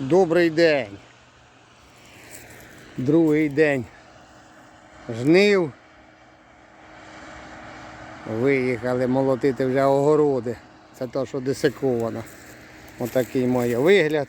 Добрий день. Другий день жнив. Виїхали молотити вже огороди. Це то, що десиковано. Отакий має вигляд.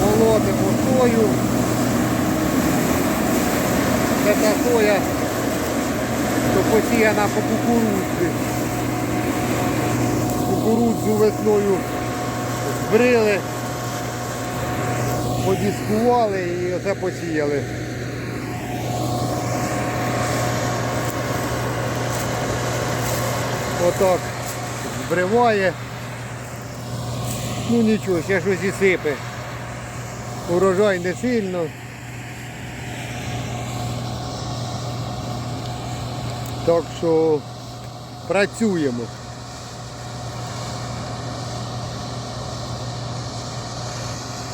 Молотимо сою. Це та соя, що посіяна по кукурудзі. Кукурудзу весною збрили, подіскували і оце посіяли. Отак збриває. Ну нічого, ще щось і сипе. Урожай не сильно. Так що працюємо.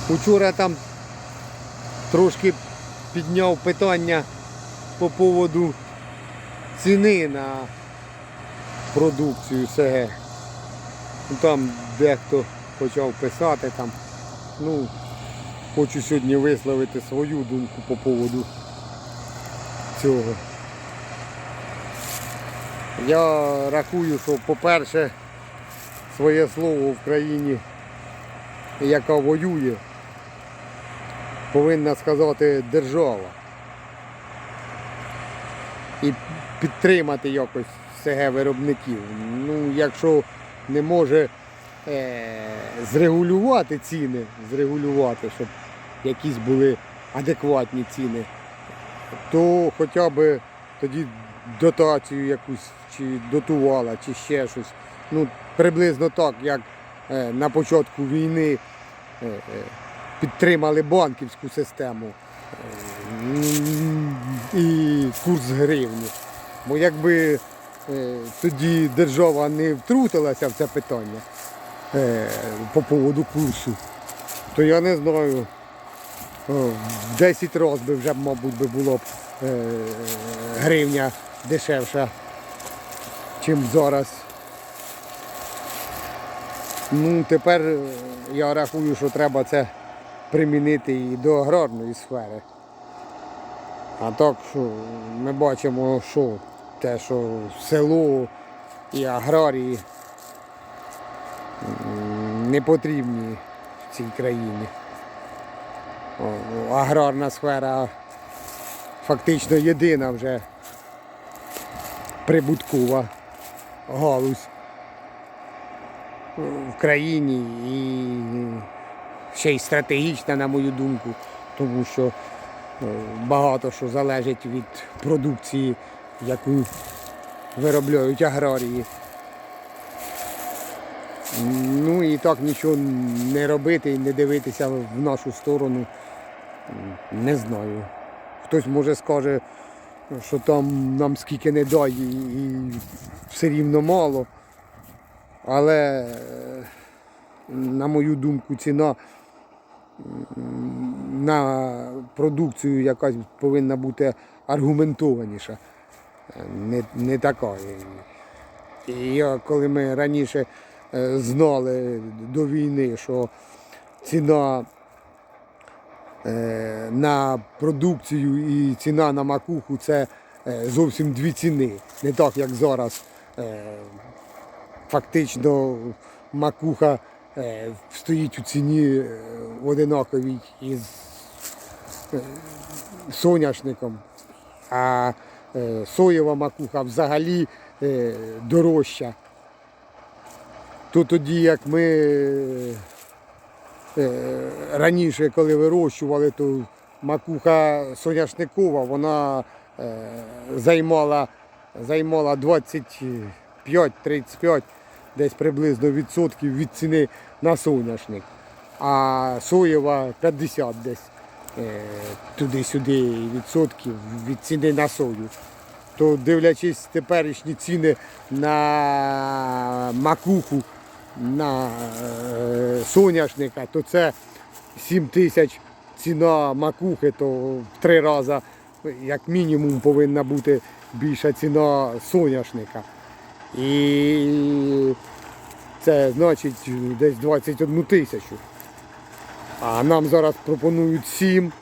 Учора там трошки підняв питання по поводу ціни на продукцію СГ. Ну, Там дехто почав писати там. Ну, хочу сьогодні висловити свою думку по поводу цього. Я рахую, що по-перше, своє слово в країні, яка воює, повинна сказати держава. І підтримати якось СГ виробників. Ну, якщо не може е, зрегулювати ціни, зрегулювати, щоб якісь були адекватні ціни, то хоча б тоді дотацію якусь чи дотувала, чи ще щось. Ну, приблизно так, як е, на початку війни е, е, підтримали банківську систему і курс гривні. Бо якби тоді держава не втрутилася в це питання по поводу курсу, то я не знаю. О, В 10 разів би вже, мабуть, би було б гривня дешевша, чим зараз. Ну, тепер е, я рахую, що треба це примінити і до аграрної сфери. А так, що ми бачимо, що те, що село і аграрії не потрібні в цій країні. Аграрна сфера фактично єдина вже прибуткова галузь в країні і ще й стратегічна, на мою думку, тому що е, багато що залежить від продукції, яку виробляють аграрії. Ну і так нічого не робити і не дивитися в нашу сторону, не знаю. Хтось може скаже, що там нам скільки не дай і, все рівно мало. Але, на мою думку, ціна на продукцію якась повинна бути аргументованіша, не, не така. І коли ми раніше е, знали до війни, що ціна на продукцію і ціна на макуху це е, зовсім дві ціни. Не так, як зараз. Е, Фактично макуха е, стоїть у ціні е, одинаковій із е, соняшником, а е, соєва макуха взагалі е, дорожча. То тоді, як ми е, раніше, коли вирощували, то макуха соняшникова, вона е, займала, займала 25-35 десь приблизно відсотків від ціни на соняшник. А соєва 50 десь е, туди-сюди відсотків від ціни на сою. То дивлячись теперішні ціни на макуху, на е, соняшника, то це 7 тисяч ціна макухи, то в три рази як мінімум повинна бути більша ціна соняшника. І це значить десь 21 тисячу. А нам зараз пропонують 7.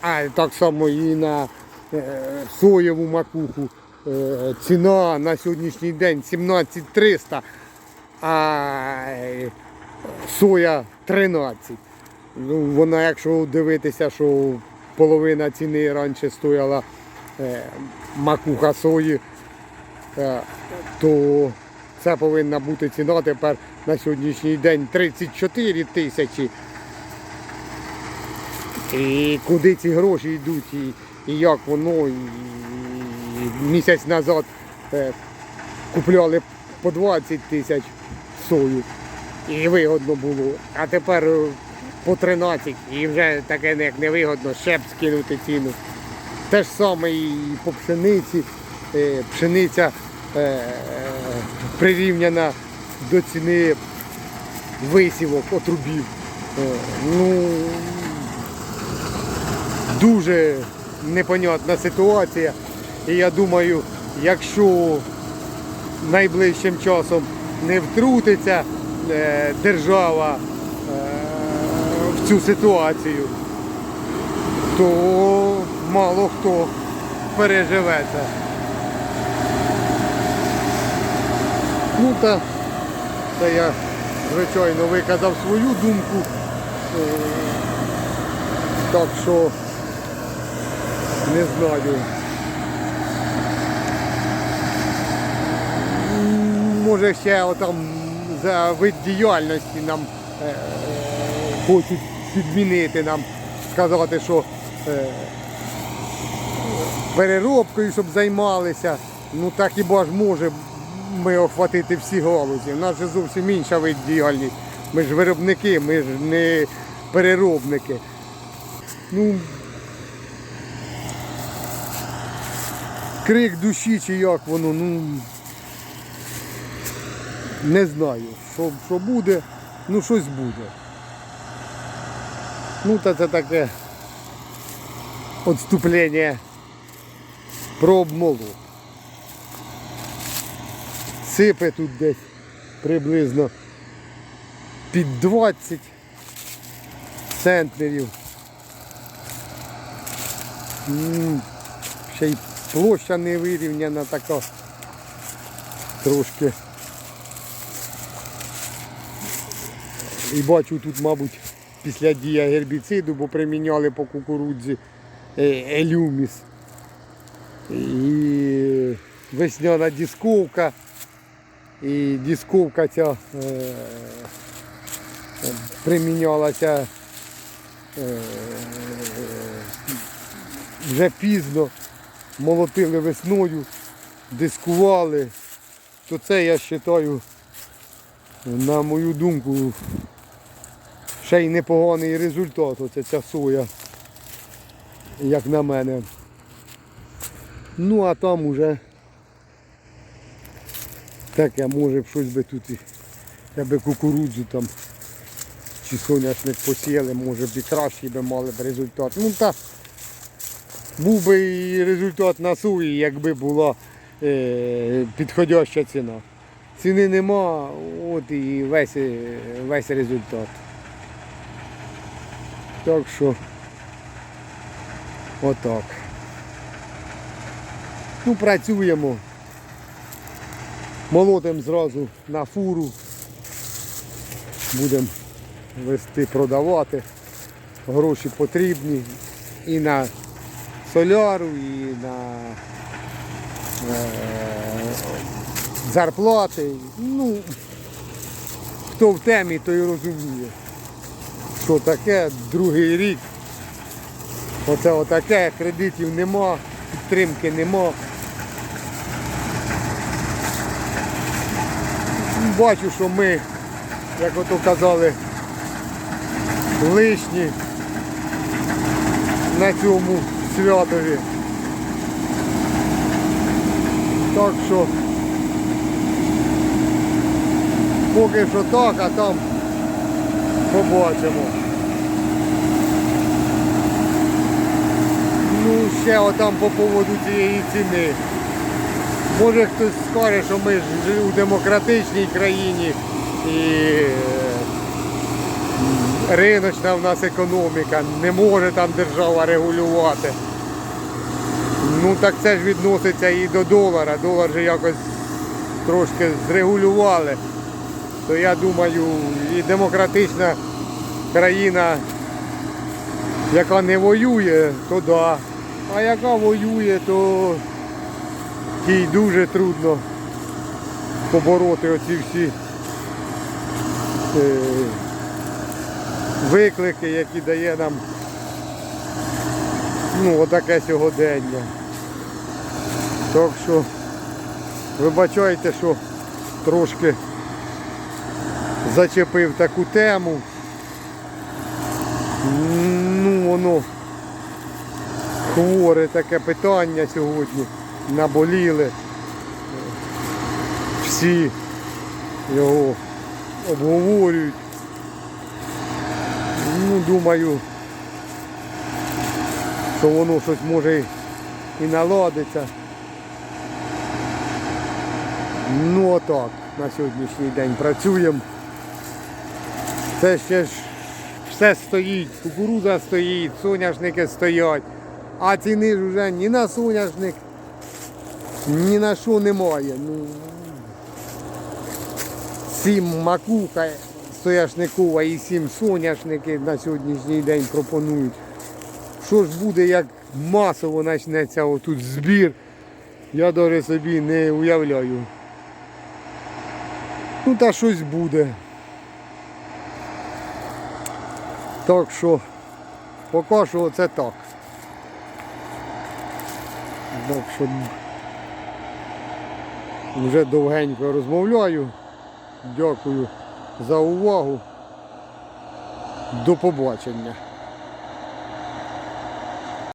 А так само і на е, соєву макуху. Е, ціна на сьогоднішній день 17 300, а соя 13. Ну, вона, якщо дивитися, що половина ціни раніше стояла е, макуха сої, е, то це повинна бути ціна тепер на сьогоднішній день 34 тисячі. І куди ці гроші йдуть, і, і як воно. І, і місяць назад е, купляли по 20 тисяч сою. І вигодно було. А тепер е, по 13 і вже таке як невигодно, ще б скинути ціну. Те ж саме і по пшениці. Е, Пшениця е, прирівняна до ціни висівок, отрубів. Ну, дуже непонятна ситуація. І я думаю, якщо найближчим часом не втрутиться е, держава е, в цю ситуацію, то мало хто переживе це. Ну та це я, звичайно, виказав свою думку. Е, Так що не знаю. Може ще отам за вид діяльності нам е, хочуть підмінити нам, сказати, що е, переробкою, щоб займалися. Ну так хіба ж може ми охватити всі галузі. У нас же зовсім інша вид діяльність. Ми ж виробники, ми ж не переробники. Ну, крик душі чи як воно, ну не знаю, що, що буде, ну щось буде. Ну, та це таке відступлення про обмолу. Сипе тут десь приблизно під 20 центнерів. Ще й площа не вирівняна така трошки. І бачу тут, мабуть, після дія гербіциду, бо приміняли по кукурудзі е, елюміс. І весняна дисковка. І дисковка ця е, примінялася е, вже пізно, молотили весною, дискували. То це я вважаю, на мою думку, ще й непоганий результат. Оце ця соя, як на мене. Ну а там уже таке, може б щось би тут я би кукурудзу там чи соняшник посіяли, може б і кращий би мали б результат. Ну та був би і результат на сої, якби була е, підходяща ціна. Ціни нема, от і весь, е, весь результат. Так що отак. Ну, працюємо. Молотимо зразу на фуру. Будемо вести продавати. Гроші потрібні і на соляру, і на е, зарплати. Ну, хто в темі, той розуміє. Що таке, другий рік. Оце отаке, кредитів нема, підтримки нема. Бачу, що ми, як ото казали, лишні на цьому святові. Так що поки що так, а там побачимо. Ну, ще отам по поводу цієї ціни. Може хтось скаже, що ми ж у демократичній країні і е, риночна в нас економіка, не може там держава регулювати. Ну так це ж відноситься і до долара. Долар же якось трошки зрегулювали. То я думаю, і демократична країна, яка не воює, то да. А яка воює, то їй дуже трудно побороти оці всі е, виклики, які дає нам ну, отаке сьогодення. Так що вибачайте, що трошки зачепив таку тему. Ну, воно хворе таке питання сьогодні. Наболіли. Всі його обговорюють. Ну, думаю, що воно щось може і наладиться. Ну отак, на сьогоднішній день працюємо. Це ще ж все стоїть, кукуруза стоїть, соняшники стоять, а ціни ж вже ні на соняшник, ні на що немає. Ну, сім макуха соняшникова і сім соняшники на сьогоднішній день пропонують. Що ж буде, як масово почнеться отут збір, я навіть собі не уявляю. Ну та щось буде. Так що поки що оце так. Так що вже довгенько розмовляю. Дякую за увагу. До побачення.